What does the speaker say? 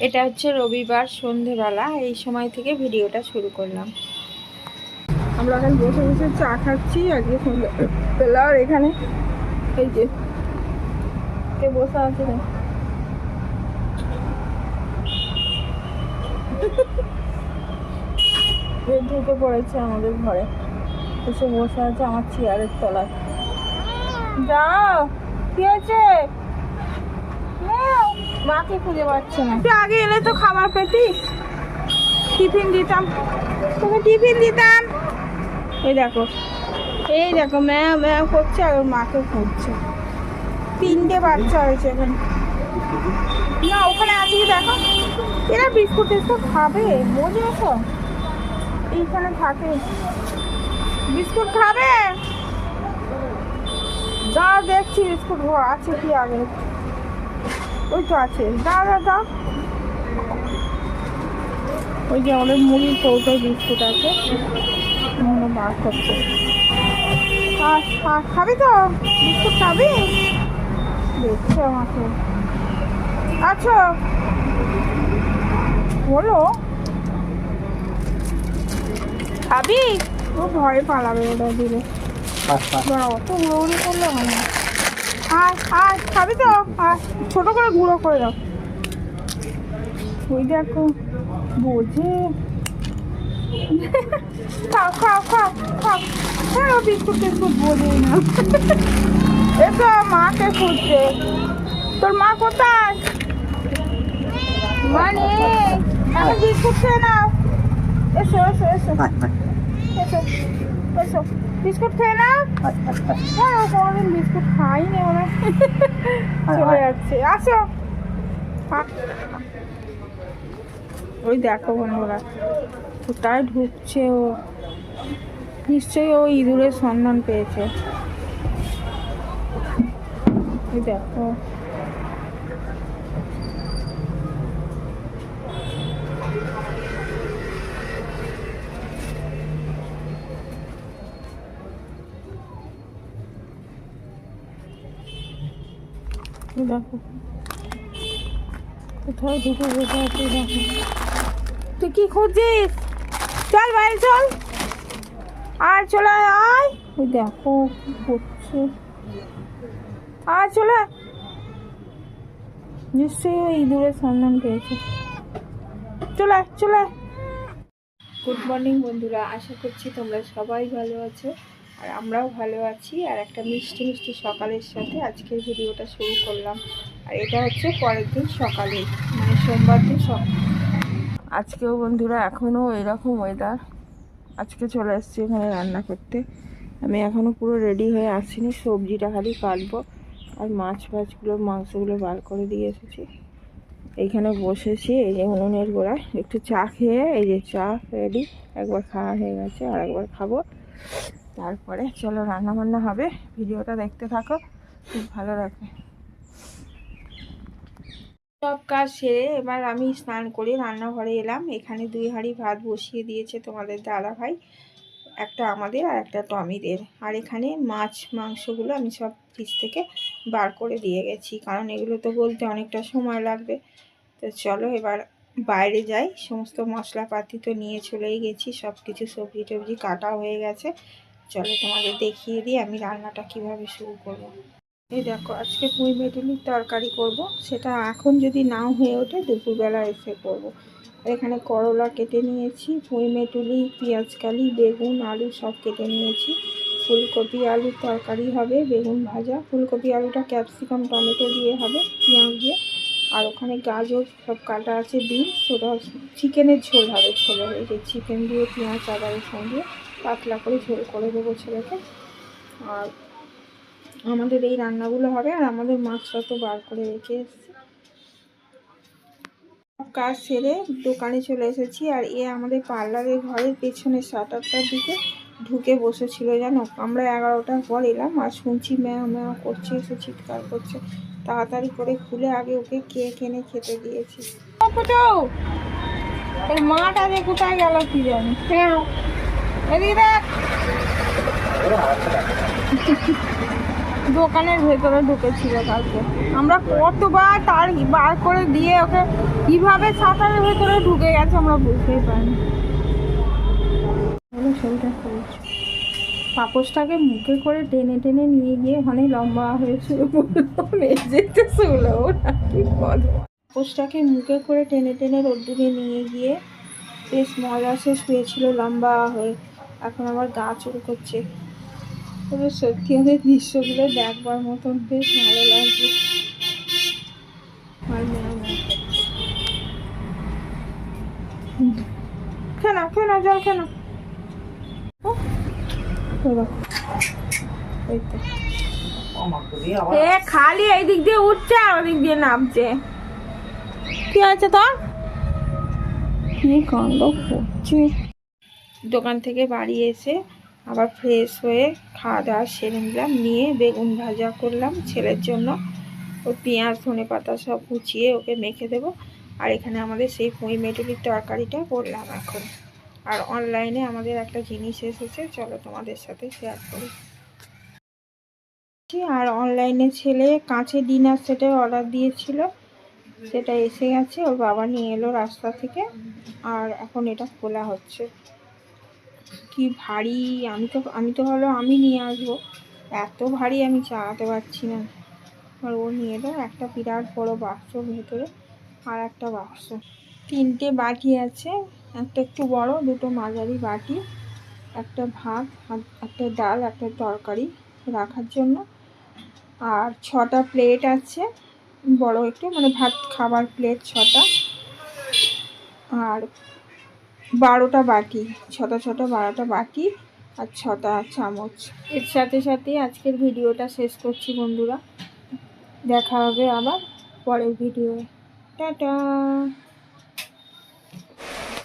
এটা হচ্ছে রবিবার সন্ধেবেলা, এই সময় থেকে ভিডিওটা শুরু করলাম। আমরা এখন বসে বসে চা খাচ্ছি, আজকে সন্ধ্যেবেলা আর এখানে এই যে কে বসে আছে এ ঢুকে পড়েছে আমাদের ঘরে। এসে বসে আছে আমার চেয়ারের তলায়। যাও কি আছে। মাকে খুঁজে পাচ্ছে না। তুই আগে এলে তো খাবার পেতিস। টিফিন দিতাম। তোকে টিফিন দিতাম। এই দেখো। এই দেখো ম্যাও ম্যাও করছে আর মাকে খুঁজছে। তিনটে বাচ্চা হয়েছে এখানে। না, ওখানে আছে কি দেখো, এরা বিস্কুট টিস্কুট খাবে বোঝো তো। এইখানে থাকে। বিস্কুট খাবে? যা দেখছি, বিস্কুট আছে কি আগে। ওই তো আছে। দা দা দা ওই যে আমাদের মুড়ির কৌটোয় বিস্কুট আছে। বার করছে। খাবি তো? বিস্কুট খাবি? দেখছে আমাকে। আচ্ছা বলো। খাবি? ও ভয় পালাবে ওটা দিলে। বা অত উড়োউড়ি করলে হয় না। আর আর খাবি তো? ছোটো করে গুঁড়ো করে দাও। ওই দেখো বোঝে। খাও খাও খাও খাও। হ্যাঁ ও বিস্কুট টিস্কুট না। এসো মাকে খুঁজছে। তোর মা কোথায়? মানে আমি বিস্কুট খেয়ে নাও। এসো এসো এসো। এসো এসো। বিস্কুট খেয়ে নাও। হ্যাঁ কোনোদিন বিস্কুট খাইনি ওরা চলে যাচ্ছে। আসো। ওই দেখো বন্ধুরা কোথায় ঢুকছে ও? নিশ্চয়ই ও ইঁদুরের সন্ধান পেয়েছে। ওই দেখো। কোথায় ঢুকে বসে আছে দেখো। তুই কি খুঁজছিস? চল বাইরে চল। আর চলে আয় ওই দেখো কি করছে। আর চলে। নিশ্চয়ই ওই ইঁদুরের সন্ধান পেয়েছে। চলে চলে গুড মর্নিং বন্ধুরা। আশা করছি তোমরা সবাই ভালো আছো। আর আমরাও ভালো আছি। আর একটা মিষ্টি মিষ্টি সকালের সাথে আজকের ভিডিওটা শুরু করলাম। আর এটা হচ্ছে পরের দিন সকালে মানে সোমবার দিন আজকেও বন্ধুরা এখনও এরকম ওয়েদার আজকে চলে এসেছি এখানে রান্না করতে। আমি এখনও পুরো রেডি হয়ে আসিনি, সবজিটা খালি কাটবো। আর মাছ ফাছগুলো মাংসগুলো বার করে দিয়ে এসেছি। এইখানে বসেছি এই যে উনুনের গোড়ায়। একটু চা খেয়ে এই যে চা রেডি একবার খাওয়া হয়ে গেছে আর একবার খাব। তারপরে চলো রান্না বান্না হবে। ভিডিওটা দেখতে থাকো, খুব ভালো লাগবে। সব কাজ সেরে এবার আমি স্নান করে রান্নাঘরে এলাম। এখানে দুই হাঁড়ি ভাত বসিয়ে দিয়েছে তোমাদের দাদা ভাই, একটা আমাদের আর একটা টমিদের। আর এখানে মাছ, মাংসগুলো আমি সব ফ্রিজ থেকে বার করে দিয়ে গেছি, কারণ এগুলো তো বলতে অনেকটা সময় লাগবে। তো চলো এবার বাইরে যাই। সমস্ত মশলাপাতি তো নিয়ে চলেই গেছি সব কিছু সবজি টবজি কাটা হয়ে গেছে। চলো তোমাদের দেখিয়ে দিই আমি রান্নাটা কীভাবে শুরু করব। এই দেখো, আজকে পুঁই মেটুলির তরকারি করব। সেটা এখন যদি নাও হয়ে ওঠে, দুপুরবেলা এসে করব। এখানে করলা কেটে নিয়েছি, পুঁই মেটুলি পেঁয়াজকালি বেগুন, আলু সব কেটে নিয়েছি। ফুলকপি, আলুর তরকারি হবে, বেগুন ভাজা। ফুলকপি, আলুটা ক্যাপসিকাম, টমেটো দিয়ে হবে, পেঁয়াজ দিয়ে। আর ওখানে গাজর সব কাটা আছে, বিনস, ওটা চিকেনের ঝোল হবে, ছেলে এই যে চিকেন দিয়ে পেঁয়াজ, আদা রসুন দিয়ে। পাতলা করে ঝোল করে দেবো ছেলেকে। আর আমাদের এই রান্নাগুলো হবে আর আমাদের মাছটা তো বার করে রেখে এসেছি। সব কাজ সেরে দোকানে চলে এসেছি আর এ আমাদের পার্লারের ঘরের পেছনে সাত আটটার দিকে ঢুকে বসেছিল জানো? আমরা এগারোটার পর এলাম আর শুনছি ম্যাও ম্যাও করছে এসে চিৎকার করছে। তাড়াতাড়ি করে খুলে আগে ওকে কেক এনে খেতে দিয়েছি। মাটা যে কোথায় গেল কি জানি? দোকানের ভেতরে ঢুকেছিল কালকে। আমরা কতবার তার বার করে দিয়ে ওকে কীভাবে সাঁতারের ভেতরে ঢুকে গেছে আমরা বুঝতেই পারিনি। হলো শরীরটা পাপোশটাকে মুখে করে টেনে টেনে নিয়ে গিয়ে ওখানে লম্বা হয়েছিল যেতে শুলো নাকি বলো। পাপোশটাকে মুখে করে টেনে টেনে রোদ্দুরে নিয়ে গিয়ে বেশ মজা শেষ শুয়েছিল লম্বা হয়ে। এখন আবার গা চুল করছে। তবে সত্যি ওদের দৃশ্যগুলো দেখবার মতন বেশ ভালো লাগছে। খেয়ে নাও জল। এ খালি। এই দিক দিয়ে উঠছে আর ওদিক দিয়ে নামছে। কি আছে তোর? কি কাণ্ড করছে দোকান থেকে বাড়ি এসে আবার ফ্রেশ হয়ে খাওয়া দাওয়া সেরে নিলাম। নিয়ে বেগুন ভাজা করলাম ছেলের জন্য। ও পেঁয়াজ, ধনে পাতা সব কুচিয়ে ওকে মেখে দেবো। আর এখানে আমাদের সেই পুঁই মেটুলির তরকারিটা করলাম এখন। আর অনলাইনে আমাদের একটা জিনিস এসেছে, চলো তোমাদের সাথে শেয়ার করি। আর অনলাইনে ছেলে কাঁচের ডিনার সেটের অর্ডার দিয়েছিল। সেটা এসে গেছে, ওর বাবা নিয়ে এলো রাস্তা থেকে। আর এখন এটা খোলা হচ্ছে। কি ভারী, আমি তো আমি তো হলো আমি নিয়ে আসব। এত ভারী আমি চালাতে পারছি না। আর ও নিয়ে এলো একটা বিরাট বড় বাক্স ভেতরে আর একটা বাক্স। তিনটে বাটি আছে, একটা একটু বড়, দুটো মাঝারি বাটি, একটা ভাত একটা ডাল, একটা তরকারি রাখার জন্য। আর ছটা প্লেট আছে, বড় একটু মানে ভাত খাবার প্লেট ছটা। আর বারোটা বাকি, ছটা ছটা, বারোটা বাকি আর ছটা চামচ। এর সাথে সাথে আজকের ভিডিওটা শেষ করছি বন্ধুরা। দেখা হবে আবার পরের ভিডিও টাটা!